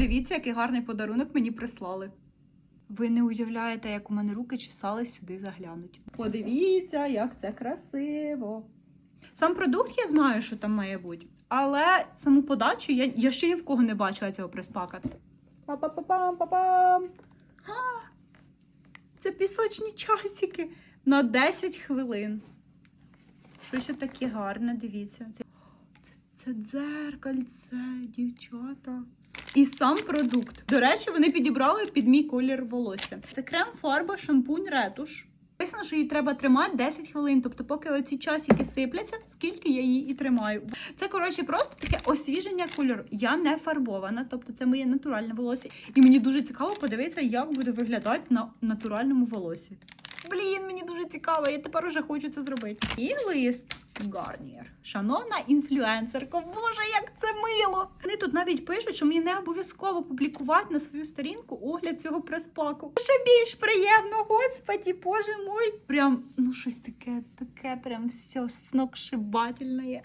Дивіться, який гарний подарунок мені прислали. Ви не уявляєте, як у мене руки чесались сюди заглянуть. Подивіться, як це красиво. Сам продукт я знаю, що там має бути, але саму подачу я, я ще ні в кого не бачила цього приспака. Па-па-па-пам-па-пам. Це пісочні часики на 10 хвилин. Щось таке гарне, дивіться. Це, це дзеркальце, дівчата. І сам продукт. До речі, вони підібрали під мій колір волосся. Це крем, фарба, шампунь, ретуш. Написано, що її треба тримати 10 хвилин. Тобто, поки оці часики сипляться, скільки я її і тримаю. Це коротше просто таке освіження кольору. Я не фарбована, тобто це моє натуральне волосся. І мені дуже цікаво подивитися, як буде виглядати на натуральному волосі. Блін, мені дуже цікаво, я тепер уже хочу це зробити. І лист Гарнієр. Шановна інфлюенсерко, боже, як Вони тут навіть пишуть, що мені не обов'язково публікувати на свою сторінку огляд цього прес-паку. Ще більш приємно, господі, боже мой. Прям, ну щось таке, таке, прям все сногсшибательне.